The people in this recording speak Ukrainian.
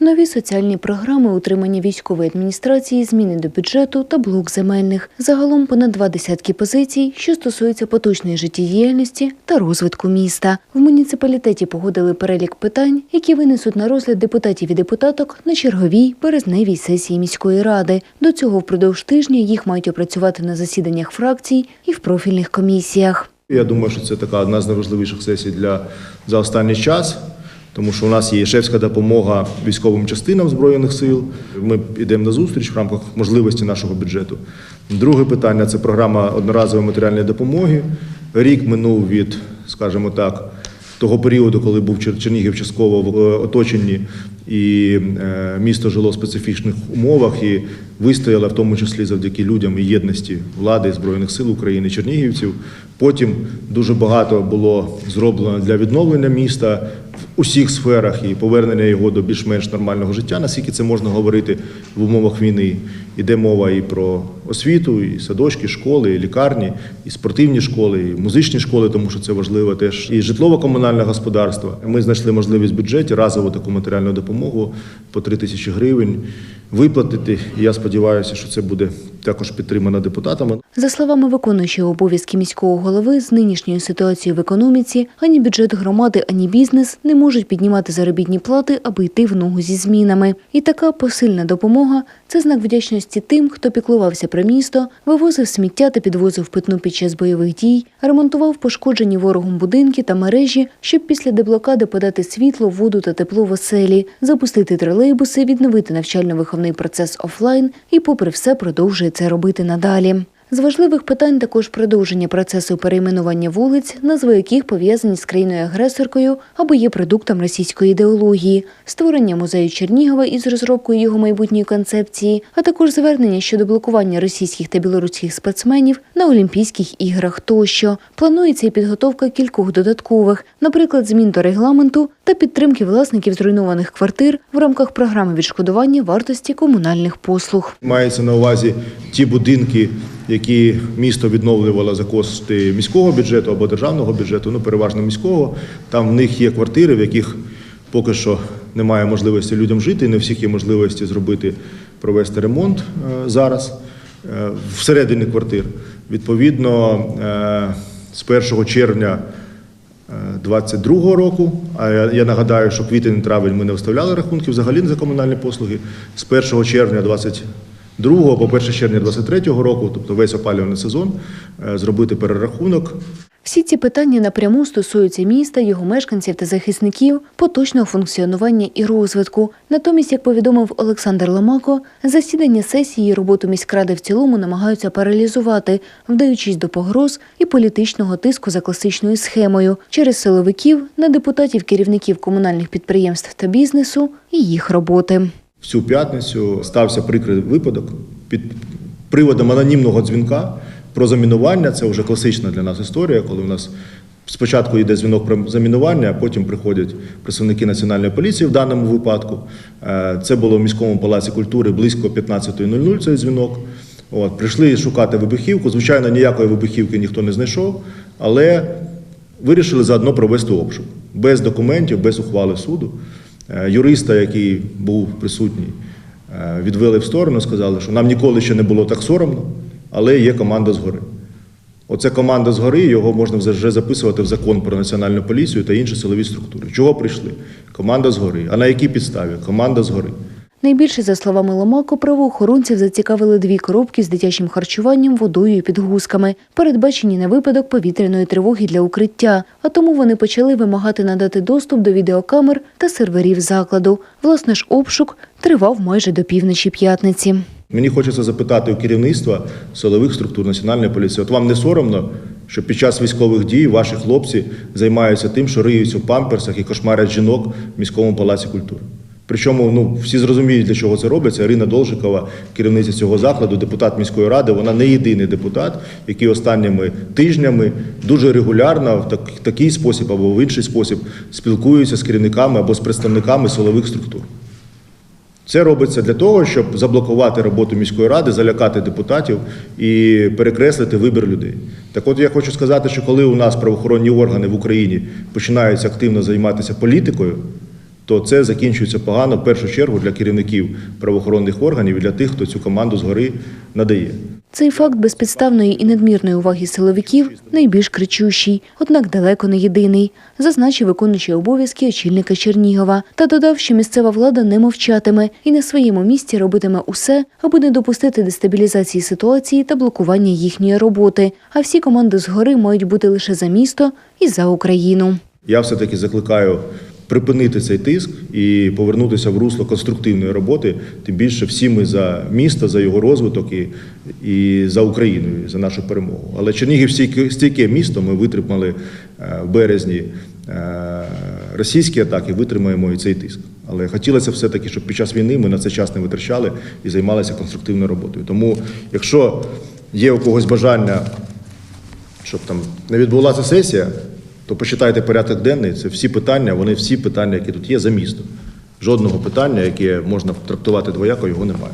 Нові соціальні програми, утримання військової адміністрації, зміни до бюджету та блок земельних. Загалом понад два десятки позицій, що стосуються поточної життєдіяльності та розвитку міста. В муніципалітеті погодили перелік питань, які винесуть на розгляд депутатів і депутаток на черговій березневій сесії міської ради. До цього впродовж тижня їх мають опрацювати на засіданнях фракцій і в профільних комісіях. Я думаю, що це така одна з найважливіших сесій для за останній час, тому що у нас є шефська допомога військовим частинам збройних сил. Ми йдемо на зустріч в рамках можливості нашого бюджету. Друге питання це програма одноразової матеріальної допомоги. Рік минув від, скажімо так, того періоду, коли був Чернігів частково в е, оточенні, і е, місто жило в специфічних умовах і вистояло в тому числі завдяки людям і єдності влади збройних сил України, чернігівців. Потім дуже багато було зроблено для відновлення міста в усіх сферах і повернення його до більш-менш нормального життя. Наскільки це можна говорити в умовах війни? Іде мова і про освіту, і садочки, школи, і лікарні, і спортивні школи, і музичні школи, тому що це важливо теж. І житлово-комунальне господарство. Ми знайшли можливість в бюджеті разову таку матеріальну допомогу по 3 тисячі гривень виплатити. І я сподіваюся, що це буде також підтримано депутатами. За словами виконуючого обов'язки міського голови, з нинішньою ситуацією в економіці ані бюджет громади, ані бізнес не можуть піднімати заробітні плати, аби йти в ногу зі змінами. І така посильна допомога це знак вдячності тим, хто піклувався про місто, вивозив сміття та підвозив питну під час бойових дій, ремонтував пошкоджені ворогом будинки та мережі, щоб після деблокади подати світло, воду та тепло в оселі, запустити тролейбуси, відновити навчально-виховний процес офлайн і, попри все, продовжує це робити надалі. З важливих питань також продовження процесу перейменування вулиць, назви яких пов'язані з країною-агресоркою або є продуктом російської ідеології, створення музею Чернігова із розробкою його майбутньої концепції, а також звернення щодо блокування російських та білоруських спортсменів на Олімпійських іграх тощо. Планується і підготовка кількох додаткових, наприклад, змін до регламенту та підтримки власників зруйнованих квартир в рамках програми відшкодування вартості комунальних послуг. Мається на увазі ті будинки, які місто відновлювало за кошти міського бюджету або державного бюджету, ну переважно міського. Там в них є квартири, в яких поки що немає можливості людям жити. Не всіх є можливості зробити провести ремонт е, зараз е, всередині квартир. Відповідно, е, з 1 червня 22 року. А я, нагадаю, що квітень-травень ми не вставляли рахунки взагалі за комунальні послуги. З 1 червня 22 по 1 червня 23 року, тобто весь опалювальний сезон, е, зробити перерахунок. Всі ці питання напряму стосуються міста, його мешканців та захисників, поточного функціонування і розвитку. Натомість, як повідомив Олександр Ломако, засідання сесії роботу міськради в цілому намагаються паралізувати, вдаючись до погроз і політичного тиску за класичною схемою через силовиків на депутатів, керівників комунальних підприємств та бізнесу і їх роботи. В цю п'ятницю стався прикрий випадок під приводом анонімного дзвінка про замінування. Це вже класична для нас історія, коли у нас спочатку йде дзвінок про замінування, а потім приходять представники національної поліції в даному випадку. Е, Це було в міському палаці культури близько 15.00 цей дзвінок. От, прийшли шукати вибухівку. Звичайно, ніякої вибухівки ніхто не знайшов, але вирішили заодно провести обшук без документів, без ухвали суду. Е, Юриста, який був присутній, е, відвели в сторону, сказали, що нам ніколи ще не було так соромно, але є команда згори. Оце команда згори, його можна вже записувати в закон про національну поліцію та інші силові структури. Чого прийшли? Команда згори. А на якій підставі? Команда згори. Найбільше, за словами Ломако, правоохоронців зацікавили дві коробки з дитячим харчуванням, водою і підгузками, передбачені на випадок повітряної тривоги для укриття. А тому вони почали вимагати надати доступ до відеокамер та серверів закладу. Власне ж, обшук тривав майже до півночі п'ятниці. Мені хочеться запитати у керівництва силових структур національної поліції. От вам не соромно, що під час військових дій ваші хлопці займаються тим, що риються в памперсах і кошмарять жінок в міському палаці культури. Причому ну всі зрозуміють, для чого це робиться. Ірина Должикова, керівниця цього закладу, депутат міської ради. Вона не єдиний депутат, який останніми тижнями дуже регулярно в так, такий спосіб або в інший спосіб спілкується з керівниками або з представниками силових структур. Це робиться для того, щоб заблокувати роботу міської ради, залякати депутатів і перекреслити вибір людей. Так от я хочу сказати, що коли у нас правоохоронні органи в Україні починають активно займатися політикою, то це закінчується погано в першу чергу для керівників правоохоронних органів і для тих, хто цю команду згори надає. Цей факт безпідставної і надмірної уваги силовиків найбільш кричущий, однак далеко не єдиний, зазначив виконуючий обов'язки очільника Чернігова та додав, що місцева влада не мовчатиме і на своєму місці робитиме усе, аби не допустити дестабілізації ситуації та блокування їхньої роботи. А всі команди згори мають бути лише за місто і за Україну. Я все-таки закликаю припинити цей тиск і повернутися в русло конструктивної роботи. Тим більше всі ми за місто, за його розвиток і, і за Україну, і за нашу перемогу. Але Чернігів стійке, місто. Ми витримали е, в березні е, російські атаки, витримаємо і цей тиск. Але хотілося все-таки, щоб під час війни ми на це час не витрачали і займалися конструктивною роботою. Тому, якщо є у когось бажання щоб там не відбулася сесія, то почитайте порядок денний. Це всі питання, вони всі питання, які тут є за місто. Жодного питання, яке можна трактувати двояко, його немає.